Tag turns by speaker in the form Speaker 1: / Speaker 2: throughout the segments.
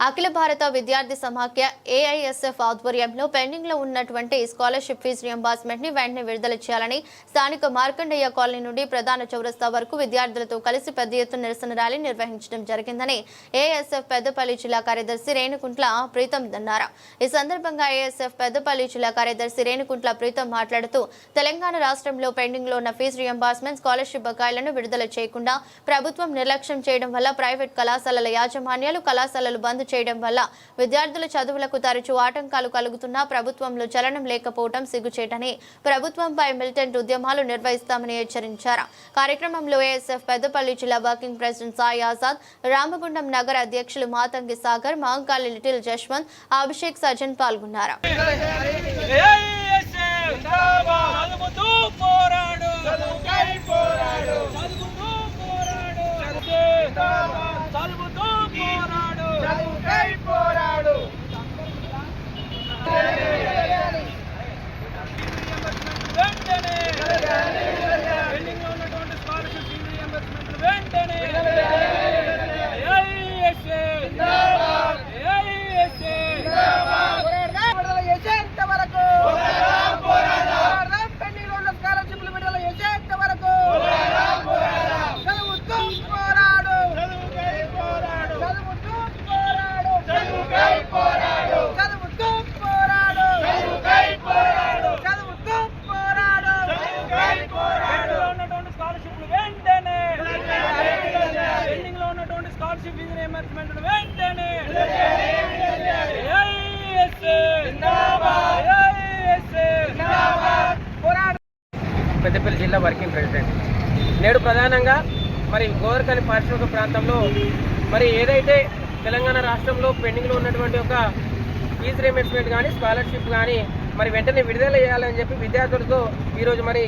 Speaker 1: అఖిల భారత విద్యార్థి సమాఖ్య ఏఐఎస్ఎఫ్ ఆధ్వర్యంలో పెండింగ్లో ఉన్నటువంటి స్కాలర్షిప్ ఫీజు రియంబర్స్మెంట్ని వెంటనే విడుదల చేయాలని స్థానిక మార్కండేయ కాలనీ నుండి ప్రధాన చౌరస్తా వరకు విద్యార్థులతో కలిసి పెద్ద ఎత్తున నిరసన ర్యాలీ నిర్వహించడం జరిగిందని ఏఎస్ఎఫ్ పెద్దపల్లి జిల్లా కార్యదర్శి రేణుకుంట్ల ప్రీతం అన్నారు. ఈ సందర్భంగా ఏఎస్ఎఫ్ పెద్దపల్లి జిల్లా కార్యదర్శి రేణుకుంట్ల ప్రీతం మాట్లాడుతూ తెలంగాణ రాష్ట్రంలో పెండింగ్లో ఉన్న ఫీజు రియంబర్స్మెంట్ స్కాలర్షిప్ బకాయిలను విడుదల చేయకుండా ప్రభుత్వం నిర్లక్ష్యం చేయడం వల్ల ప్రైవేట్ కళాశాలల యాజమాన్యాలు కళాశాలలు బంద్ చేయడం వల్ల విద్యార్థుల చదువులకు తరచూ ఆటంకాలు కలుగుతున్నా ప్రభుత్వంలో చలనం లేకపోవడం సిగ్గుచేటని ప్రభుత్వంపై మిలిటెంట్ ఉద్యమాలు నిర్వహిస్తామని హెచ్చరించారు. కార్యక్రమంలో ఏఎస్ఎఫ్ పెద్దపల్లి జిల్లా వర్కింగ్ ప్రెసిడెంట్ సాయి ఆజాద్ రామగుండం నగర అధ్యక్షులు మాతంగి సాగర్ మహంకాళి లిటిల్ జశ్వంత్ అభిషేక్ సజన్ పాల్గొన్నారు.
Speaker 2: చదువుతూ పోరాడు చదువుకై పోరాడు చదువుతూ పోరాడు చదువుతూ పోరాడు చదువుకై పోరాడు వెంటనే పెండింగ్లో ఉన్నటువంటి స్కాలర్షిప్ ఫీజు రియంబర్స్మెంట్ వెంటనే ఏఐఎస్ఏ ఏఐఎస్ఏ
Speaker 3: విడుదల చేసేంత వరకు పోరాడదాం. పెండింగ్లో ఉన్న స్కాలర్షిప్లు విడుదల చేసేంత వరకు చదువుతూ పోరాడు చదువుతూ పోరాడు చదువుతూ పోరాడు చదువుతూ పోరాడు
Speaker 2: పెండింగ్లో ఉన్నటువంటి స్కాలర్షిప్లు వెంటనే పెండింగ్లో ఉన్నటువంటి స్కాలర్షిప్ ఫీజు రియంబర్స్మెంట్ వెంటనే ఏఐఎస్ఏ ఏఐఎస్ఏ
Speaker 3: పోరాడు
Speaker 4: పెద్దపల్లి జిల్లా వర్కింగ్ ప్రెసిడెంట్. నేడు ప్రధానంగా మరి గోవర్కని పారిశ్రామిక ప్రాంతంలో మరి ఏదైతే తెలంగాణ రాష్ట్రంలో పెండింగ్లో ఉన్నటువంటి ఒక ఫీజు రియంబర్స్మెంట్ కానీ స్కాలర్షిప్ కానీ మరి వెంటనే విడుదల చేయాలని చెప్పి విద్యార్థులతో ఈరోజు మరి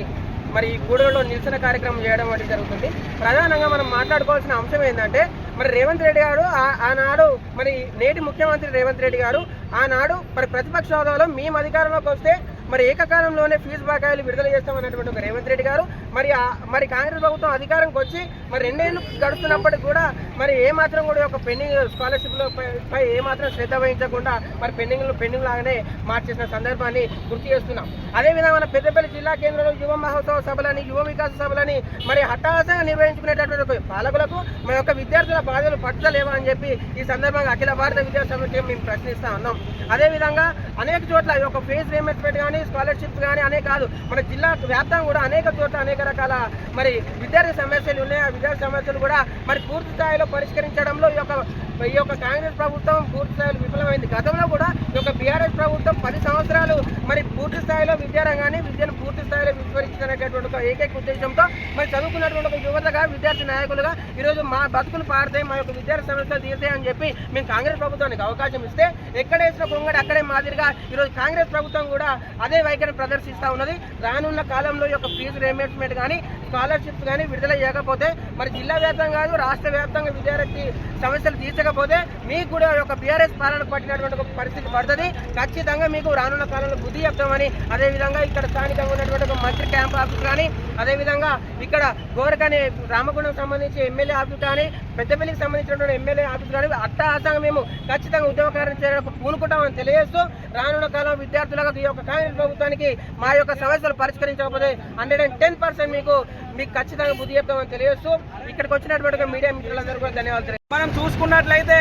Speaker 4: మరి ఈ గూడెంలో నిరసన కార్యక్రమం చేయడం వంటి జరుగుతుంది. ప్రధానంగా మనం మాట్లాడుకోవాల్సిన అంశం ఏంటంటే మరి రేవంత్ రెడ్డి గారు ఆ- ఆనాడు మరి నేటి ముఖ్యమంత్రి రేవంత్ రెడ్డి గారు ఆనాడు మరి ప్రతిపక్ష హోదాలో మేము అధికారంలోకి వస్తే మరి ఏకకాలంలోనే ఫీజు బకాయిలు విడుదల చేస్తామన్నటువంటి ఒక రేవంత్ రెడ్డి గారు. మరి మరి కాంగ్రెస్ ప్రభుత్వం అధికారంకి వచ్చి మరి రెండేళ్ళు గడుస్తున్నప్పటికీ కూడా మరి ఏ మాత్రం కూడా ఒక పెండింగ్ స్కాలర్షిప్లో పై ఏ మాత్రం శ్రద్ధ వహించకుండా మరి పెండింగ్ పెండింగ్ లాగానే మార్చేసిన సందర్భాన్ని గుర్తు చేస్తున్నాం. అదేవిధంగా మన పెద్దపల్లి జిల్లా కేంద్రంలో యువ మహోత్సవ సభలని యువ వికాస సభలని మరి హఠాసంగా నిర్వహించుకునేటటువంటి పాలకులకు మన యొక్క విద్యార్థుల బాధలు పట్టలేవా అని చెప్పి ఈ సందర్భంగా అఖిల భారత విద్యా సమితి మేము ప్రశ్నిస్తా ఉన్నాం. అదేవిధంగా అనేక చోట్ల ఈ యొక్క ఫేస్ రియంబర్స్మెంట్ కానీ స్కాలర్షిప్స్ కానీ అనే కాదు. మన జిల్లా వ్యాప్తంగా కూడా అనేక చోట్ల అనేక రకాల మరి విద్యార్థి సమస్యలు ఉన్నాయి? ఆ విద్యార్థి సమస్యలు కూడా మరి పూర్తి స్థాయిలో పరిష్కరించడంలో ఈ యొక్క ఈ యొక్క కాంగ్రెస్ ప్రభుత్వం పూర్తి స్థాయిలో విఫలమైంది. గతంలో కూడా ఈ యొక్క బీఆర్ఎస్ ప్రభుత్వం పది సంవత్సరాలు మరి పూర్తి స్థాయిలో విద్యారంగాన్ని విద్యను పూర్తి స్థాయిలో విస్మరించినటువంటి ఒక ఏకైక ఉద్దేశంతో మరి చదువుకున్నటువంటి ఒక యువతగా విద్యార్థి నాయకులుగా ఈరోజు మా బతుకులు పారుతాయి మా యొక్క విద్యార్థి సమస్యలు తీరుతాయి అని చెప్పి మేము కాంగ్రెస్ ప్రభుత్వానికి అవకాశం ఇస్తే ఎక్కడ వేసిన కొంగడు అక్కడే మాదిరిగా ఈరోజు కాంగ్రెస్ ప్రభుత్వం కూడా అదే వైఖరి ప్రదర్శిస్తూ ఉన్నది. రానున్న కాలంలో యొక్క ఫీజు రియంబర్స్మెంట్ కానీ స్కాలర్షిప్స్ కానీ విడుదల చేయకపోతే మరి జిల్లా వ్యాప్తంగా కాదు రాష్ట్ర వ్యాప్తంగా విద్యార్థి సమస్యలు తీర్చకపోతే మీకు కూడా ఒక యొక్క బీఆర్ఎస్ పాలనకు పట్టినటువంటి ఒక పరిస్థితి పడుతుంది. ఖచ్చితంగా మీకు రానున్న కాలంలో బుద్ధి చెప్తామని అదేవిధంగా ఇక్కడ స్థానికంగా ఉన్నటువంటి ఒక మంత్రి క్యాంప్ ఆఫీస్ కానీ అదేవిధంగా ఇక్కడ గోరకని రామగుండం సంబంధించి ఎమ్మెల్యే ఆఫీస్ కానీ పెద్దపల్లికి సంబంధించినటువంటి ఎమ్మెల్యే ఆఫీస్ కానీ అట్టాసాగా మేము ఖచ్చితంగా ఉద్యోగకారం చేయడానికి పూనుకుంటామని తెలియజేస్తూ రానున్న కాలం విద్యార్థులకు ఈ యొక్క ప్రభుత్వానికి మా యొక్క సమస్యలు పరిష్కరించకపోతే హండ్రెడ్ అండ్ టెన్ పర్సెంట్ మీకు మీకు ఖచ్చితంగా బుద్ధి చెప్తామని తెలియజేస్తూ ఇక్కడికి వచ్చినటువంటి మీడియా మిత్రులందరూ కూడా ధన్యవాదాలు
Speaker 2: మనం చూసుకున్నట్లయితే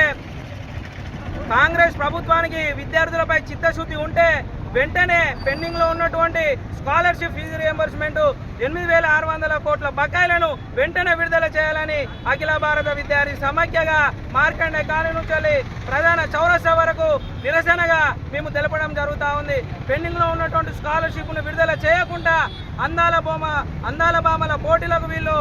Speaker 2: కాంగ్రెస్ ప్రభుత్వానికి విద్యార్థులపై చిత్తశుద్ధి ఉంటే వెంటనే పెండింగ్లో ఉన్నటువంటి స్కాలర్షిప్ ఫీజు రియంబర్స్మెంట్ ఎనిమిది వేల ఆరు వందల కోట్ల బకాయిలను వెంటనే విడుదల చేయాలని అఖిల భారత విద్యార్థి సమాఖ్యగా మార్కండే కాలనీ నుంచి ప్రధాన చౌరస్తా వరకు నిరసనగా మేము తెలపడం జరుగుతూ ఉంది. పెండింగ్లో ఉన్నటువంటి స్కాలర్షిప్ను విడుదల చేయకుండా అందాల బొమ్మ అందాల బామల పోటీలకు వీళ్ళు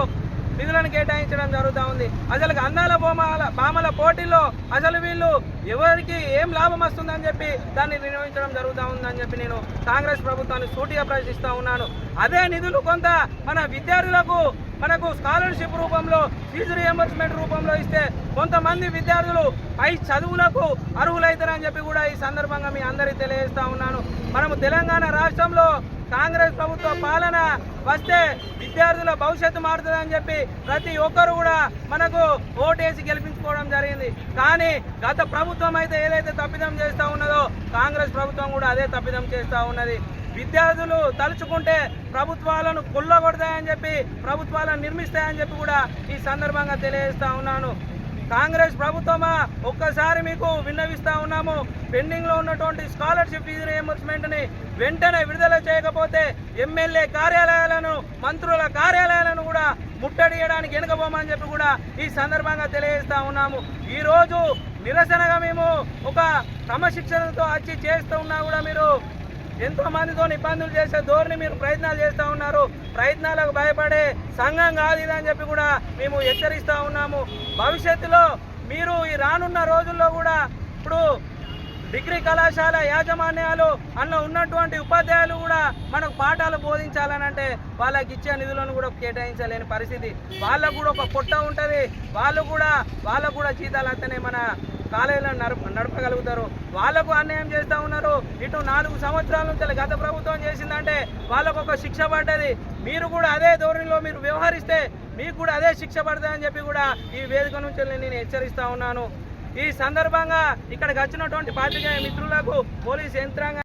Speaker 2: నిధులను కేటాయించడం జరుగుతూ ఉంది. అసలు అందాల బొమ్మల బామల పోటీల్లో అసలు వీళ్ళు ఎవరికి ఏం లాభం వస్తుందని చెప్పి దాన్ని నిర్వహించడం జరుగుతూ ఉందని చెప్పి నేను కాంగ్రెస్ ప్రభుత్వాన్ని సూటిగా ప్రశ్నిస్తూ ఉన్నాను. అదే నిధులు కొంత మన విద్యార్థులకు మనకు స్కాలర్షిప్ రూపంలో ఫీజు రియంబర్స్మెంట్ రూపంలో ఇస్తే కొంతమంది విద్యార్థులు పై చదువులకు అర్హులైతారని చెప్పి కూడా ఈ సందర్భంగా మీ అందరికీ తెలియజేస్తా ఉన్నాను. మనము తెలంగాణ రాష్ట్రంలో కాంగ్రెస్ ప్రభుత్వ పాలన వస్తే విద్యార్థుల భవిష్యత్తు మారుతుందని చెప్పి ప్రతి ఒక్కరు కూడా మనకు ఓటేసి గెలిపించుకోవడం జరిగింది. కానీ గత ప్రభుత్వం అయితే ఏదైతే తప్పిదం చేస్తూ ఉన్నదో కాంగ్రెస్ ప్రభుత్వం కూడా అదే తప్పిదం చేస్తూ ఉన్నది. విద్యార్థులు తలుచుకుంటే ప్రభుత్వాలను కొల్లగొడతాయని చెప్పి ప్రభుత్వాలను నిర్మిస్తాయని చెప్పి కూడా ఈ సందర్భంగా తెలియజేస్తా ఉన్నాను. కాంగ్రెస్ ప్రభుత్వమా? ఒక్కసారి మీకు విన్నవిస్తా ఉన్నాము. పెండింగ్లో ఉన్నటువంటి స్కాలర్షిప్ ఫీజు రియంబర్స్మెంట్ని వెంటనే విడుదల చేయకపోతే ఎమ్మెల్యే కార్యాలయాలను మంత్రుల కార్యాలయాలను కూడా ముట్టడియడానికి వెనుకపోమని చెప్పి కూడా ఈ సందర్భంగా తెలియజేస్తా ఉన్నాము. ఈ రోజు నిరసనగా మేము ఒక క్రమశిక్షణతో వచ్చి చేస్తూ ఉన్నా కూడా మీరు ఎంతోమందితో ఇబ్బందులు చేసే ధోరణి మీరు ప్రయత్నాలు చేస్తూ ఉన్నారు. ప్రయత్నాలకు భయపడే సంఘం కాదు ఇదని చెప్పి కూడా మేము హెచ్చరిస్తూ ఉన్నాము. భవిష్యత్తులో మీరు ఈ రానున్న రోజుల్లో కూడా ఇప్పుడు డిగ్రీ కళాశాల యాజమాన్యాలు అన్న ఉన్నటువంటి ఉపాధ్యాయులు కూడా మనకు పాఠాలు బోధించాలని అంటే వాళ్ళకి ఇచ్చే నిధులను కూడా కేటాయించలేని పరిస్థితి. వాళ్ళకు కూడా ఒక పొట్ట ఉంటుంది. వాళ్ళు కూడా వాళ్ళకు కూడా జీతాలు అంతనే మన కాలేజీలను నడప నడపగలుగుతారు. వాళ్ళకు అన్యాయం చేస్తూ ఉన్నారు. ఇటు నాలుగు సంవత్సరాల నుంచి గత ప్రభుత్వం చేసిందంటే వాళ్ళకు ఒక శిక్ష పడ్డది. మీరు కూడా అదే ధోరణిలో మీరు వ్యవహరిస్తే మీకు కూడా అదే శిక్ష పడతాయని చెప్పి కూడా ఈ వేదిక నుంచి నేను హెచ్చరిస్తా ఉన్నాను. ఈ సందర్భంగా ఇక్కడికి వచ్చినటువంటి పార్టీ మిత్రులకు పోలీస్ యంత్రాంగం